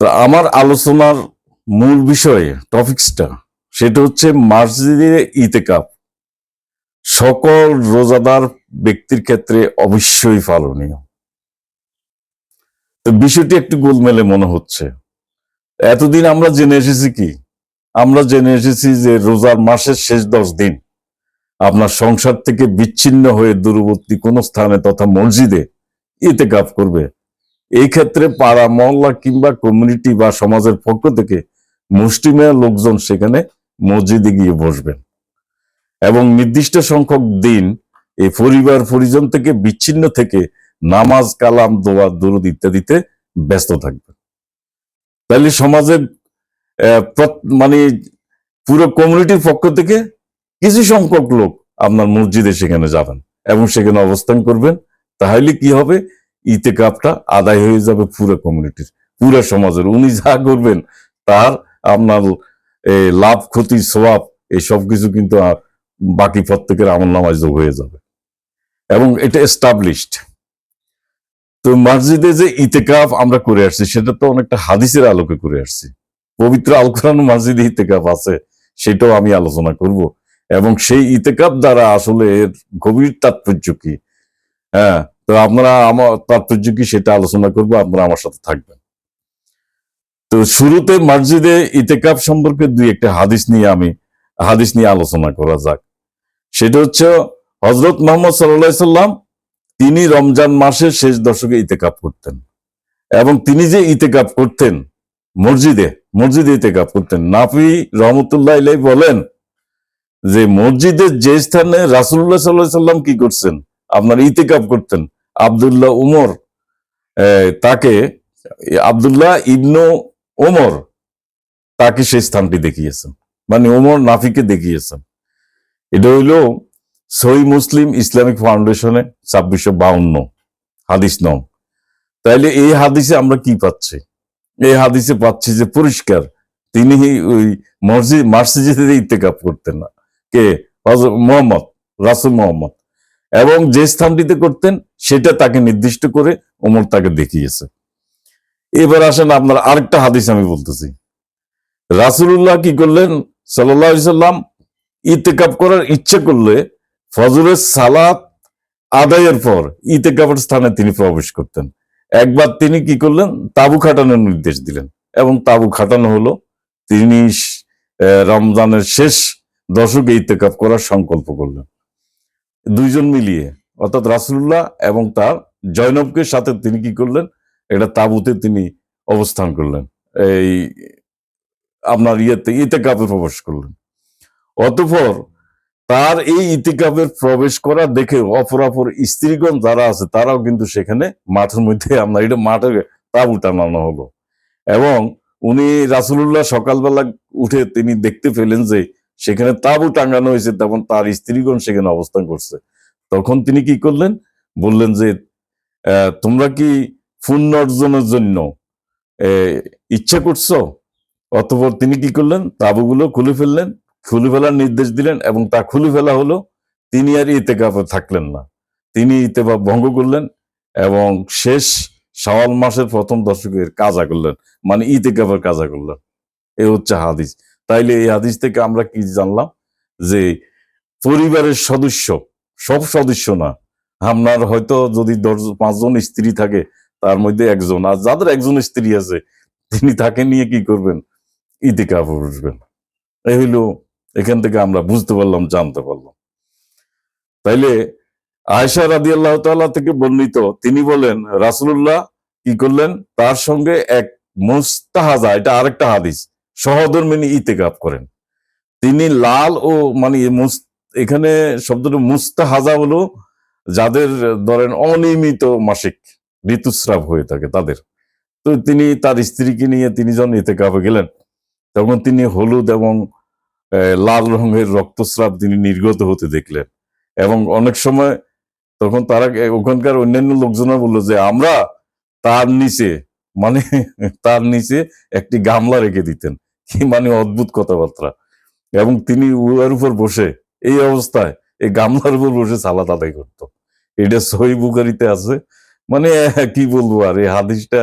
আমার আলোচনার মূল বিষয় টপিক্সটা সেটা হচ্ছে মসজিদে ইতেকাপ। সকল রোজাদার ব্যক্তির ক্ষেত্রে অবশ্যই পালনীয়। তো বিষয়টি একটু গোলমেলে মনে হচ্ছে। এতদিন আমরা জেনে এসেছি কি? আমরা জেনে এসেছি যে রোজার মাসের শেষ দশ দিন আপনার সংসার থেকে বিচ্ছিন্ন হয়ে দূরবর্তী কোন স্থানে তথা মসজিদে ইতেকাপ করবে। এই ক্ষেত্রে পাড়া, মহল্লা কিংবা কমিউনিটি বা সমাজের পক্ষ থেকে মুসলিমের লোকজন সেখানে মসজিদে গিয়ে বসবেন। এবং নির্দিষ্ট সংখ্যক দিন এই পরিবার, পরিজন থেকে বিচ্ছিন্ন থেকে নামাজ, কালাম, দোয়া, দরুদ ইত্যাদিতে ব্যস্ত থাকবে তাহলে সমাজের মানে পুরো কমিউনিটির পক্ষ থেকে কিছু সংখ্যক লোক আপনার মসজিদে সেখানে যাবেন এবং সেখানে অবস্থান করবেন। তাহলে কি হবে? ইতেকাপটা আদায় হয়ে যাবে পুরো কমিউনিটির পুরো সমাজের। উনি যা করবেন তার আপনার লাভ ক্ষতি সোয়াব এই সব কিছু কিন্তু আ, বাকি প্রত্যেকের আমল যোগ হয়ে যাবে। এবং এটা এস্টাবলিশড তো মসজিদে যে ইতেকাফ আমরা করে আসছি সেটা তো অনেকটা হাদিসের আলোকে করে আসছি। পবিত্র আল কোরআন মসজিদে ইতেকাফ আছে সেটাও আমি আলোচনা করব। এবং সেই ইতেকাফ দ্বারা আসলে এর গভীর তাৎপর্য কি? হ্যাঁ তো আপনারা আমার তাৎপর্য কি সেটা আলোচনা করব, আপনারা আমার সাথে থাকবেন। তো শুরুতে মসজিদে ইতেকাফ সম্পর্কে দুই একটা হাদিস নিয়ে আমি, হাদিস নিয়ে আলোচনা করা যাক। সেটা হচ্ছে হজরত মোহাম্মদ সাল্লাহ সাল্লাম, তিনি রমজান মাসের শেষ দশকে ইতেকাপ করতেন। এবং তিনি যে ইতেকাপ করতেন, মসজিদে মসজিদে ইতেকাপ করতেন, নাফি রহমতুল্লাহ ইলাই বলেন যে, মসজিদের যে স্থানে রাসুল্লাহ সাল্লাহ সাল্লাম কি করছেন? আপনার ইতেকাপ করতেন। আবদুল্লাহ উমর তাকে আবদুল্লাহ ইবনু ওমর তাকে সেই স্থানটি দেখিয়েছেন। মানে ওমর নাফিকে দেখিয়েছেন। এটা হইল সই মুসলিম ইসলামিক ফাউন্ডেশনে ছাব্বিশশো বাউন্ন, হাদিস নং। তাইলে এই হাদিসে আমরা কি পাচ্ছি? এই হাদিসে পাচ্ছি যে পরিষ্কার, তিনি ওই মসজিদ মসজিদে ইত্তেকাপ করতেন না। কে? মোহাম্মদ, রাসুল মোহাম্মদ। এবং যে স্থানটিতে করতেন সেটা তাকে নির্দিষ্ট করে ওমর তাকে দেখিয়েছে। এবার আসেন আপনার আরেকটা হাদিস আমি বলতেছি। রাসুল্লাহ কি করলেন? সাল্লাহ সাল্লাম ইতেকাপ করার ইচ্ছে করলে ফজরের সালাত আদায়ের পর ইতেকাপের স্থানে তিনি প্রবেশ করতেন। একবার তিনি কি করলেন? তাবু খাটানোর নির্দেশ দিলেন এবং তাবু খাটানো হলো। তিনি রমজানের শেষ দশকে ইতেকাপ করার সংকল্প করলেন। দুইজন মিলিয়ে অর্থাৎ রাসুল্লাহ এবং তার জয়নবকে সাথে তিনি কি করলেন? এটা তাবুতে তিনি অবস্থান করলেন। এই আপনার ইয়েতে ইতেকাপে প্রবেশ করলেন। অতঃপর তার এই ইতিকাপের প্রবেশ করা দেখে অপরাপর স্ত্রীগণ যারা আছে, তারাও কিন্তু সেখানে মাঠের মধ্যে আপনার এটা মাঠে তাবু টানানো হলো। এবং উনি রাসুলুল্লাহ সকালবেলা উঠে তিনি দেখতে পেলেন যে সেখানে তাবু টাঙ্গানো হয়েছে, তখন তার স্ত্রীগণ সেখানে অবস্থান করছে। তখন তিনি কি করলেন? বললেন যে তোমরা কি পুণ্য অর্জনের জন্য ইচ্ছা করছ? অতঃপর তিনি কি করলেন? তাবুগুলো খুলে ফেললেন, খুলে ফেলার নির্দেশ দিলেন এবং তা খুলে ফেলা হলো, তিনি আর ইতেকাফে থাকলেন না। তিনি ইতেকাফ ভঙ্গ করলেন এবং শেষ শাওয়াল মাসের প্রথম দশকের কাজা করলেন মানে ইতেকাফের কাজা করলেন। এ হচ্ছে হাদিস। তাইলে এই হাদিস থেকে আমরা কি জানলাম? যে, পরিবারের সদস্য সব সদস্য না। আপনার হয়তো যদি দশ, পাঁচজন স্ত্রী থাকে, তার মধ্যে একজন। আর যাদের একজন স্ত্রী আছে, তিনি তাকে নিয়ে কি করবেন? ইতিকাফ বসবেন এই হইল, এখান থেকে আমরা বুঝতে পারলাম, জানতে পারলাম। তাইলে আয়সা রাদি আল্লাহ তাল্লাহ থেকে বর্ণিত, তিনি বলেন রাসুল্লাহ কি করলেন? তার সঙ্গে এক মুস্তাহাজা, এটা আরেকটা হাদিস, সহধর্মিনী ইতেকাপ করেন। তিনি লাল ও মানে এখানে শব্দটা মুস্তাহাজা হলো, যাদের ধরেন অনিয়মিত মাসিক ঋতুস্রাব হয়ে থাকে তাদের। তো তিনি তার স্ত্রীকে নিয়ে তিনি যখন এতে কাপে গেলেন, তখন তিনি হলুদ এবং লাল রঙের রক্তস্রাব তিনি নির্গত হতে দেখলেন এবং অনেক সময় তখন তারা ওখানকার অন্যান্য লোকজনরা বলল যে, আমরা তার নিচে মানে তার নিচে একটি গামলা রেখে দিতেন। কি মানে অদ্ভুত কথাবার্তা। এবং তিনি উয়ার উপর বসে এই অবস্থায় এই গামলার উপর বসে সালাত আদায় করতো। এটা সহি বুকারিতে আছে। মানে কি বলব আর, এই হাদিসটা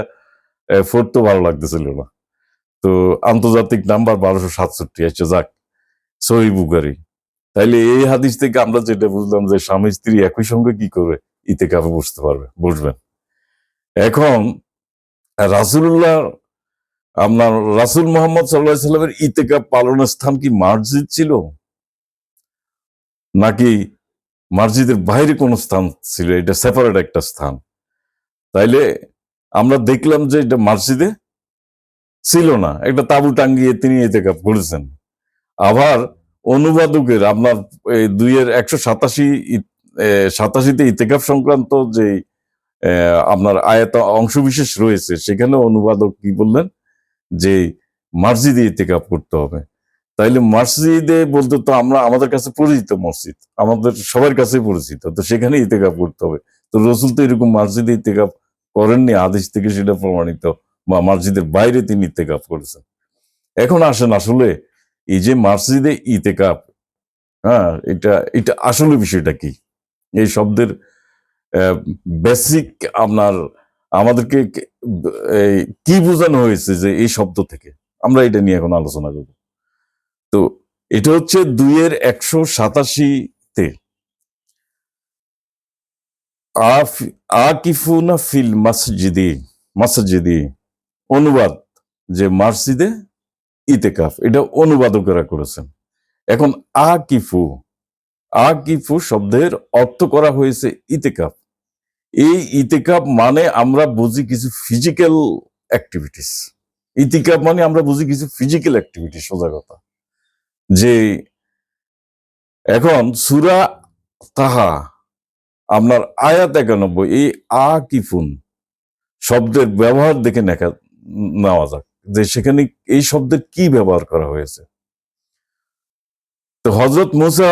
ফোর তো ভালো লাগতেছিল না। তো আন্তর্জাতিক নাম্বার বারোশো সাতষট্টি আচ্ছা যাক সহি বুকারি তাইলে এই হাদিস থেকে আমরা যেটা বুঝলাম যে স্বামী স্ত্রী একই সঙ্গে কি করবে ইতে কাপে বসতে পারবে বসবেন এখন রাসুল্লাহ আপনার রাসুল মোহাম্মদ সাল্লাহ সাল্লামের ইতেকাপ পালনের স্থান কি মসজিদ ছিল? নাকি মসজিদের বাইরে কোন স্থান ছিল? এটা সেপারেট একটা স্থান। তাইলে আমরা দেখলাম যে এটা মসজিদে ছিল না। একটা তাবু টাঙ্গিয়ে তিনি ইতেকাপ করেছেন আবার অনুবাদকের আপনার দুইয়ের একশো সাতাশি সাতাশিতে ইতেকাপ সংক্রান্ত যে আপনার আয়ত অংশবিশেষ রয়েছে, সেখানে অনুবাদক কি বললেন যে মসজিদে ইতেকাপ করতে হবে। তাইলে মসজিদে বলতে তো আমরা, আমাদের কাছে পরিচিত মসজিদ। আমাদের সবার কাছে পরিচিত। তো সেখানে ইতেকাপ করতে হবে। তো রসুল তো এরকম মসজিদে ইতেকাপ করেননি আদেশ থেকে সেটা প্রমাণিত বা মসজিদের বাইরে তিনি ইতেকাপ করেছেন। এখন আসেন আসলে এই যে মসজিদে ইতেকাপ হ্যাঁ এটা এটা আসলে বিষয়টা কি? এই শব্দের বেসিক আপনার, আমাদেরকে কি বোঝানো হয়েছে যে এই শব্দ থেকে? আমরা এটা নিয়ে এখন আলোচনা করব। তো এটা হচ্ছে দুইয়ের একশো সাতাশিতে। আকিফুনা ফিল মসজিদি মসজিদি, অনুবাদ যে মসজিদে ইতেকাফ, এটা অনুবাদকেরা করেছেন। এখন আকিফু আকিফু শব্দের অর্থ করা হয়েছে ইতেকাফ। এই ইতিকাপ মানে আমরা বুঝি কিছু ফিজিক্যাল অ্যাক্টিভিটিস ইতিকাপ মানে আমরা বুঝি কিছু ফিজিক্যাল অ্যাক্টিভিটি সোজা কথা যে এখন সুরা তাহা, আপনার আয়াত একানব্বই, এই আ কিফুন শব্দের ব্যবহার দেখে নেখা, নেওয়া যাক যে সেখানে এই শব্দের কি ব্যবহার করা হয়েছে। তো হজরত মুসা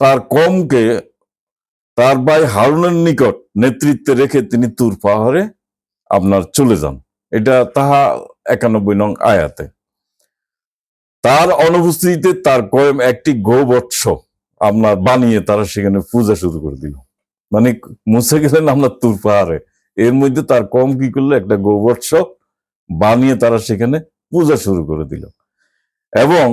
তার কমকে তার ভাই হারুনের নিকট নেতৃত্বে রেখে তিনি তুর পাহাড়ে আপনার চলে যান। এটা তাহা একানব্বই নং আয়াতে। তার অনুপস্থিতিতে তার কয়েম একটি গোবৎস আপনার বানিয়ে তারা সেখানে পূজা শুরু করে দিল। মানে মুছে গেলেন আপনার তুর পাহাড়ে। এর মধ্যে তার কম কি করল? একটা গোবৎস বানিয়ে তারা সেখানে পূজা শুরু করে দিল। এবং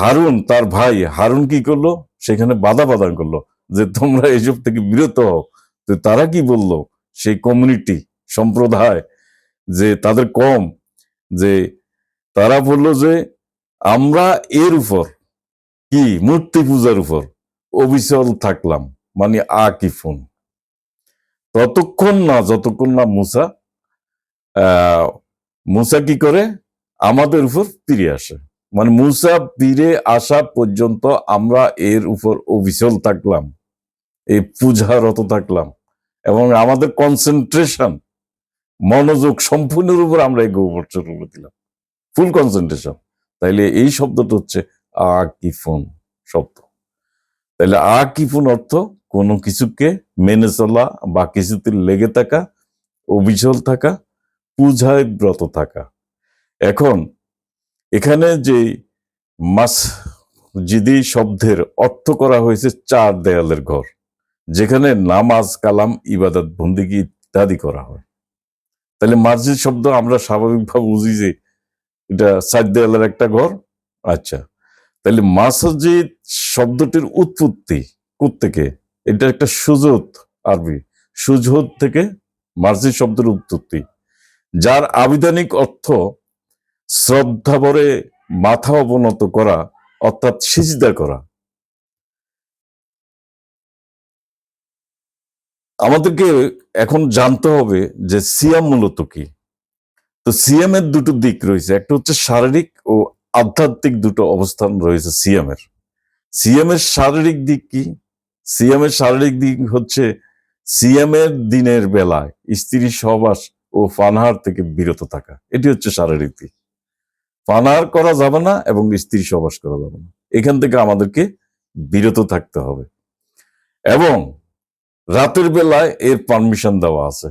হারুন তার ভাই, হারুন কি করল? সেখানে বাধা প্রদান করল যে তোমরা এসব থেকে বিরত হও। তো তারা কি বলল? সেই কমিউনিটি সম্প্রদায় যে তাদের কম, যে তারা বলল যে আমরা এর উপর, কি? মূর্তি পূজার উপর অবিচল থাকলাম মানে আকিফুন। ততক্ষণ না, যতক্ষণ না মুসা মুসা কি করে? আমাদের উপর ফিরে আসে। মানে মুসা ফিরে আসা পর্যন্ত আমরা এর উপর অবিচল থাকলাম, এই পূজারত থাকলাম, এবং আমাদের কনসেন্ট্রেশন মনোযোগ সম্পূর্ণের উপর আমরা এই উপর দিলাম। ফুল কনসেন্ট্রেশন তাইলে এই শব্দটা হচ্ছে আকিফুন শব্দ। তাইলে আকিফুন অর্থ কোনো কিছুকে মেনে চলা বা কিছুতে লেগে থাকা, অবিচল থাকা পূজায় ব্রত থাকা। এখন এখানে যে মাস মাসজিদি শব্দের অর্থ করা হয়েছে চার দেয়ালের ঘর, যেখানে নামাজ, কালাম, ইবাদত, বন্দিগি ইত্যাদি করা হয়। তাহলে মসজিদ শব্দ আমরা স্বাভাবিকভাবে বুঝি যে এটা চার দেয়ালের একটা ঘর। আচ্ছা। তাহলে মাসজিদ শব্দটির উৎপত্তি থেকে এটা একটা সুজত আরবি। সুজত থেকে মসজিদ শব্দের উৎপত্তি। যার আবিধানিক অর্থ শ্রদ্ধাভরে মাথা অবনত করা, অর্থাৎ সিজদা করা। আমাদেরকে এখন জানতে হবে যে সিয়াম মূলত কি? তো সিএম এর দুটো দিক রয়েছে। একটা হচ্ছে শারীরিক ও আধ্যাত্মিক দুটো অবস্থান রয়েছে সিএম এর। সিএম এর শারীরিক দিক কি? সিএম এর শারীরিক দিক হচ্ছে সিএম এর দিনের বেলায় স্ত্রী সহবাস ও ফানহার থেকে বিরত থাকা। এটি হচ্ছে শারীরিক দিক। ফানহার করা যাবে না এবং স্ত্রী সহবাস করা যাবে না। এখান থেকে আমাদেরকে বিরত থাকতে হবে। এবং রাতের বেলায় এর পারমিশন দেওয়া আছে।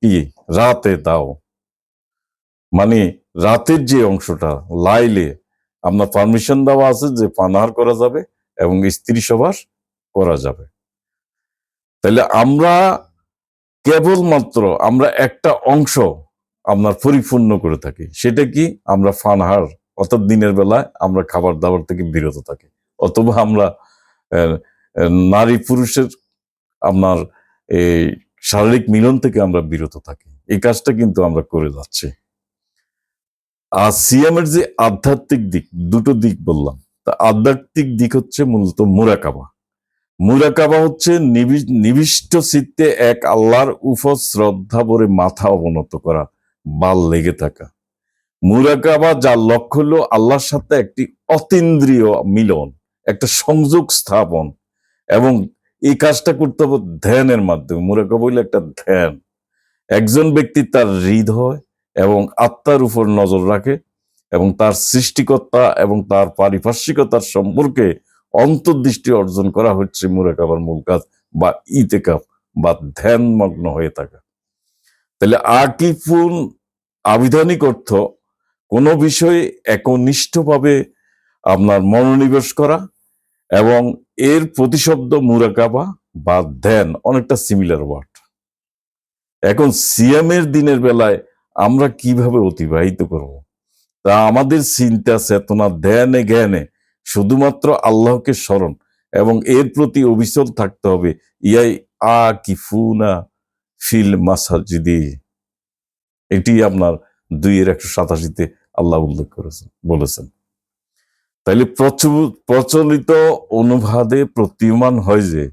কি? রাতে দাও। মানে রাতের যে অংশটা, লাইলে আপনার পারমিশন দেওয়া আছে যে পানাহার করা যাবে এবং স্ত্রী সবাস করা যাবে। তাহলে আমরা কেবলমাত্র আমরা একটা অংশ আপনার পরিপূর্ণ করে থাকি। সেটা কি? আমরা ফানহার অর্থাৎ দিনের বেলায় আমরা খাবার দাবার থেকে বিরত থাকি। অথবা আমরা নারী পুরুষের আপনার এই শারীরিক মিলন থেকে আমরা বিরত থাকি। এই কাজটা কিন্তু আমরা করে যাচ্ছি। আর সিএমের যে আধ্যাত্মিক দিক, দুটো দিক বললাম। তা আধ্যাত্মিক দিক হচ্ছে মূলত মুরাকাবা। মুরাকাবা হচ্ছে নিবি- নিবিষ্ট চিত্তে এক আল্লাহর উপর শ্রদ্ধা ভরে মাথা অবনত করা বাল লেগে থাকা। মুরাকাবা যার লক্ষ্য হলো আল্লাহর সাথে একটি অতীন্দ্রিয় মিলন, একটা সংযোগ স্থাপন, এবং এই কাজটা করতে হবে ধ্যানের মাধ্যমে। মুরাকাবা হইলে একটা ধ্যান। একজন ব্যক্তি তার হৃদয় এবং আত্মার উপর নজর রাখে এবং তার সৃষ্টিকর্তা এবং তার পারিপার্শ্বিকতার সম্পর্কে অন্তর্দৃষ্টি অর্জন করা হচ্ছে মুরাকাবার মূল কাজ বা ইতেকাফ বা ধ্যানমগ্ন হয়ে থাকা। তাহলে আকিফুন আবিধানিক অর্থ কোনো বিষয়ে একনিষ্ঠভাবে আপনার মনোনিবেশ করা এবং এর প্রতিশব্দ মুরাকাবা বা ধ্যান অনেকটা সিমিলার ওয়ার্ড এখন সিএমের দিনের বেলায় আমরা কীভাবে অতিবাহিত করব? তা আমাদের চিন্তা, চেতনা, ধ্যানে, জ্ঞানে শুধুমাত্র আল্লাহকে স্মরণ এবং এর প্রতি অবিচল থাকতে হবে। ইয়াই আ কি কিফুনা ফিল মাসাজিদি। এটি আপনার দুইয়ের একশো সাতাশিতে আল্লাহ উল্লেখ করেছেন, বলেছেন। তাইলে প্রচু- প্রচলিত অনুবাদে প্রতীয়মান হয় যে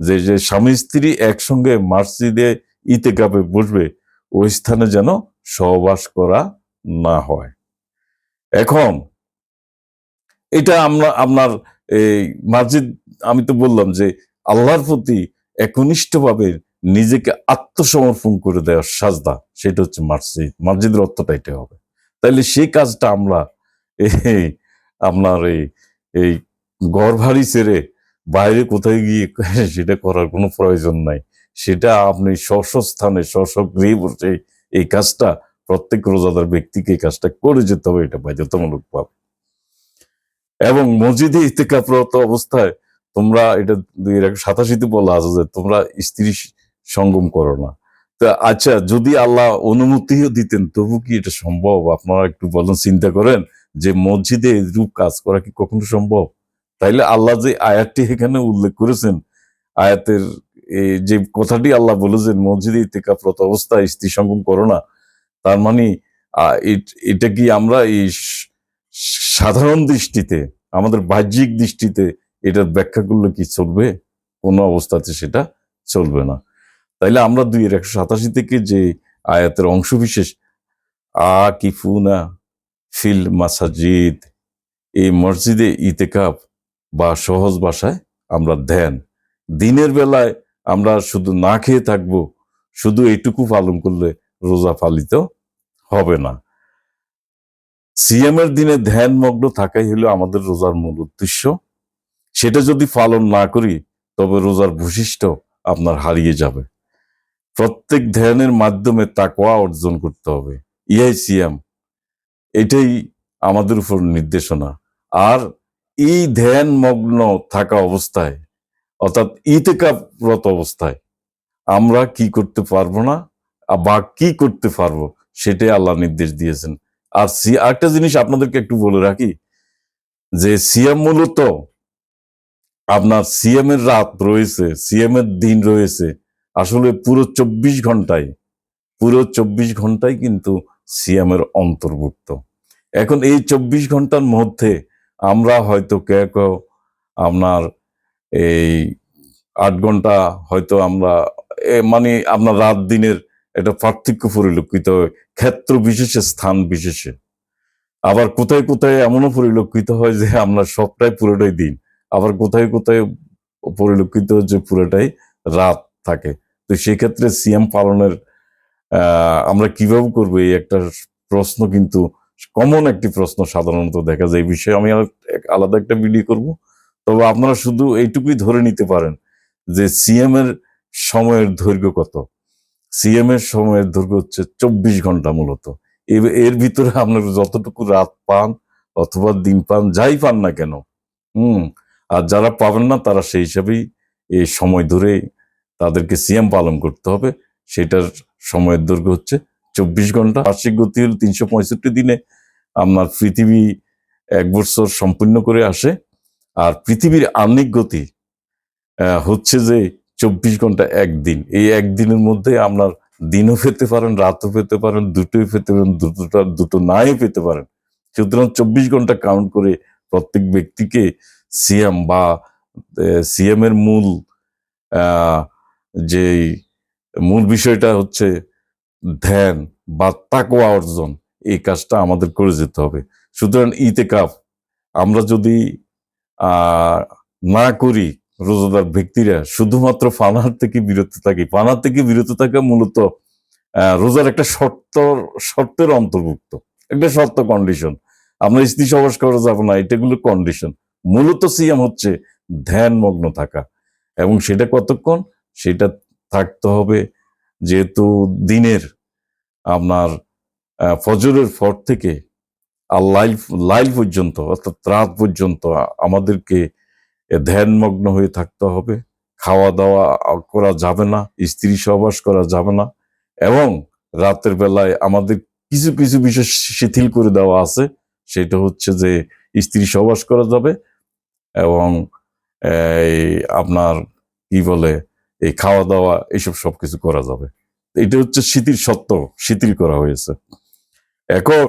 যে যে স্বামী স্ত্রী একসঙ্গে মসজিদে ইতে কাপে বসবে, ওই স্থানে যেন সহবাস করা না হয়। এখন, এটা আমরা, আপনার এই মসজিদ, আমি তো বললাম যে আল্লাহর প্রতি একনিষ্ঠভাবে নিজেকে আত্মসমর্পণ করে দেওয়ার সাজদা, সেটা হচ্ছে মসজিদ। মসজিদের অর্থটা এটা হবে। তাইলে সেই কাজটা আমরা এই আপনার এই এই ঘর ভারী ছেড়ে বাইরে কোথায় গিয়ে সেটা করার কোনো প্রয়োজন নাই। সেটা আপনি স্ব স্থানে গৃহে বসে এই কাজটা, প্রত্যেক রোজাদার ব্যক্তিকে এই কাজটা করে যেতে হবে, এটা বাধ্যতামূলক ভাবে। এবং মসজিদে ইতেকাপ্রত অবস্থায় তোমরা, এটা দুই সাতাশিতে বলা আছে যে তোমরা স্ত্রী সঙ্গম করো না। তা আচ্ছা যদি আল্লাহ অনুমতিও দিতেন, তবু কি এটা সম্ভব? আপনারা একটু বলেন, চিন্তা করেন যে মসজিদে এরূপ কাজ করা কি কখনো সম্ভব? তাইলে আল্লাহ যে আয়াতটি এখানে উল্লেখ করেছেন, আয়াতের যে কথাটি আল্লাহ বলেছেন, মসজিদে ইতেকাপ্রত অবস্থায় স্ত্রী সঙ্গম করো না। তার মানে এটা কি আমরা এই সাধারণ দৃষ্টিতে, আমাদের বাহ্যিক দৃষ্টিতে এটার ব্যাখ্যা করলে কি চলবে? কোনো অবস্থাতে সেটা চলবে না। তাইলে আমরা দুই এর একশো সাতাশি থেকে যে আয়াতের অংশ বিশেষ আ কিফুনা ফিল মাসাজিদ, এই মসজিদে ইতেকাপ বা সহজ ভাষায় আমরা ধ্যান। দিনের বেলায় আমরা শুধু না খেয়ে থাকব, শুধু এইটুকু পালন করলে রোজা পালিত হবে না। সিএমের দিনে ধ্যানমগ্ন থাকাই হলো আমাদের রোজার মূল উদ্দেশ্য। সেটা যদি পালন না করি, তবে রোজার বৈশিষ্ট্য আপনার হারিয়ে যাবে। প্রত্যেক ধ্যানের মাধ্যমে তাকোয়া অর্জন করতে হবে। ইহাই সিএম। এটাই আমাদের উপর নির্দেশনা। আর এই ধ্যান মগ্ন থাকা অবস্থায় অর্থাৎ ইতেকারত অবস্থায়। আমরা কি করতে পারব না, বা কি করতে পারব, সেটাই আল্লাহ নির্দেশ দিয়েছেন। আর সি, আরেকটা জিনিস আপনাদেরকে একটু বলে রাখি, যে সিএম মূলত আপনার সিএম এর রাত রয়েছে সিএম এর দিন রয়েছে, আসলে পুরো চব্বিশ ঘন্টায়, পুরো চব্বিশ ঘন্টায় কিন্তু সিএম এর অন্তর্ভুক্ত। এখন এই চব্বিশ ঘণ্টার মধ্যে আমরা হয়তো কে কেউ আপনার এই আট ঘণ্টা হয়তো আমরা মানে আপনার রাত দিনের একটা পার্থক্য পরিলক্ষিত হয় ক্ষেত্র বিশেষে, স্থান বিশেষে। আবার কোথায় কোথায় এমনও পরিলক্ষিত হয় যে আমরা সবটাই পুরোটাই দিন। আবার কোথায় কোথায় পরিলক্ষিত যে পুরোটাই রাত থাকে। তো সেক্ষেত্রে সিএম পালনের আমরা কীভাবে করব এই একটা প্রশ্ন কিন্তু কমন একটি প্রশ্ন সাধারণত দেখা যায়। এই বিষয়ে আমি আলাদা একটা ভিডিও করব। তবে আপনারা শুধু এইটুকুই ধরে নিতে পারেন যে সিএম এর সময়ের দৈর্ঘ্য কত? সিএম এর সময়ের দৈর্ঘ্য হচ্ছে চব্বিশ ঘণ্টা মূলত। এর ভিতরে আপনার যতটুকু রাত পান অথবা দিন পান, যাই পান না কেন, হুম, আর যারা পাবেন না তারা সেই হিসাবেই এই সময় ধরে তাদেরকে সিএম পালন করতে হবে। সেটার সময়ের দৈর্ঘ্য হচ্ছে চব্বিশ ঘণ্টা। বার্ষিক গতি হল তিনশো পঁয়ষট্টি দিনে। আপনার পৃথিবী এক বছর সম্পূর্ণ করে আসে। আর পৃথিবীর আর্নিক গতি হচ্ছে যে চব্বিশ ঘণ্টা একদিন। এই একদিনের মধ্যে আপনার দিনও পেতে পারেন, রাতও পেতে পারেন, দুটোই পেতে পারেন, দুটোটা, দুটো নাই পেতে পারেন। সুতরাং চব্বিশ ঘণ্টা কাউন্ট করে প্রত্যেক ব্যক্তিকে সিএম বা সিএম এর মূল যে মূল বিষয়টা হচ্ছে ধ্যান বা তাকোয়া অর্জন, এই কাজটা আমাদের করে যেতে হবে। সুতরাং ইতে কাপ আমরা যদি না করি রোজাদার ব্যক্তিরা, শুধুমাত্র ফানার থেকে বিরত থাকি। ফানার থেকে বিরত থাকা মূলত রোজার একটা শর্ত, শর্তের অন্তর্ভুক্ত। একটা শর্ত কন্ডিশন আমরা স্ত্রী সবাস করা যাব না এটাগুলো কন্ডিশন মূলত সিএম হচ্ছে ধ্যান মগ্ন থাকা। এবং সেটা কতক্ষণ? সেটা থাকতে হবে যেহেতু দিনের, আপনার ফজরের পর থেকে আর লাইল লাইল পর্যন্ত, অর্থাৎ রাত পর্যন্ত আমাদেরকে ধ্যানমগ্ন হয়ে থাকতে হবে। খাওয়া দাওয়া করা যাবে না, স্ত্রী সহবাস করা যাবে না, এবং রাতের বেলায় আমাদের কিছু কিছু বিষয় শিথিল করে দেওয়া আছে। সেটা হচ্ছে যে স্ত্রী সহবাস করা যাবে এবং এই আপনার কি বলে, এই খাওয়া দাওয়া এইসব সবকিছু করা যাবে। এটা হচ্ছে শিথিল, সত্য শিথিল করা হয়েছে। এখন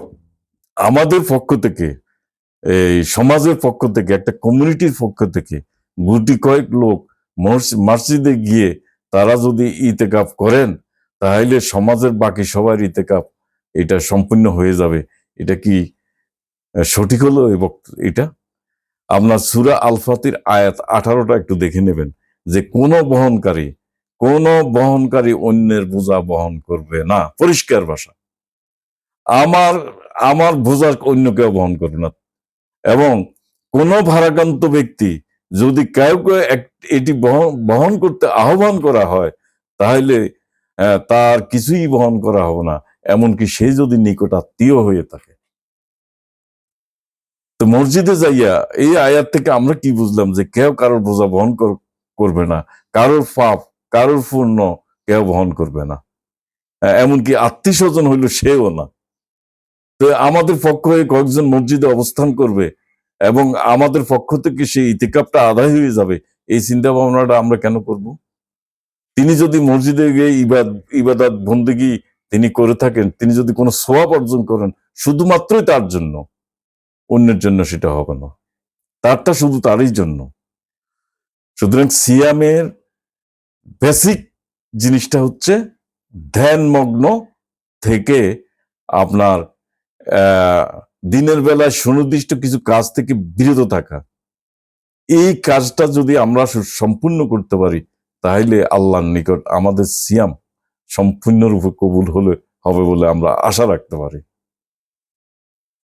আমাদের পক্ষ থেকে, এই সমাজের পক্ষ থেকে, একটা কমিউনিটির পক্ষ থেকে গুটি কয়েক লোক মস- মসজিদে গিয়ে তারা যদি ইতেকাপ করেন, তাহলে সমাজের বাকি সবার ইতেকাপ এটা সম্পূর্ণ হয়ে যাবে। এটা কি সঠিক হলো বক্ত- এটা? আপনার সুরা আলফাতির আয়াত আঠারোটা একটু দেখে নেবেন যে কোন বহনকারী কোন বহনকারী অন্যের বোঝা বহন করবে না। পরিষ্কার ভাষা। আমার আমার বোঝা অন্য কেউ বহন করবে না। এবং কোন ভারাক্রান্ত ব্যক্তি যদি কেউ কেউ এটি বহন- করতে আহ্বান করা হয়, তাহলে তার কিছুই বহন করা হবে না, এমনকি সে যদি নিকট আত্মীয় হয়ে থাকে। তো মসজিদে যাইয়া এই আয়াত থেকে আমরা কি বুঝলাম যে কেউ কারোর বোঝা বহন কর- করবে না, কারোর পাপ, কারোর পূর্ণ কেউ বহন করবে না। এমনকি আত্মীয় স্বজন হইল সেও না। তো আমাদের পক্ষ হয়ে কয়েকজন মসজিদে অবস্থান করবে এবং আমাদের পক্ষ থেকে সেই ইতিকাপটা আদায় হয়ে যাবে। এই চিন্তা ভাবনাটা আমরা কেন করব? তিনি যদি মসজিদে গিয়ে ইবাদ, ইবাদাত, বন্দিগি তিনি করে থাকেন, তিনি যদি কোনো সোয়াব অর্জন করেন, শুধুমাত্রই তার জন্য, অন্যের জন্য সেটা হবে না। তারটা শুধু তারই জন্য। সুতরাং সিয়ামের বেসিক জিনিসটা হচ্ছে ধ্যানমগ্ন থেকে আপনার দিনের বেলায় সুনির্দিষ্ট কিছু কাজ থেকে বিরত থাকা। এই কাজটা যদি আমরা সম্পূর্ণ করতে পারি, তাহলে আল্লাহর নিকট আমাদের সিয়াম সম্পূর্ণরূপে কবুল হলে, হবে বলে আমরা আশা রাখতে পারি।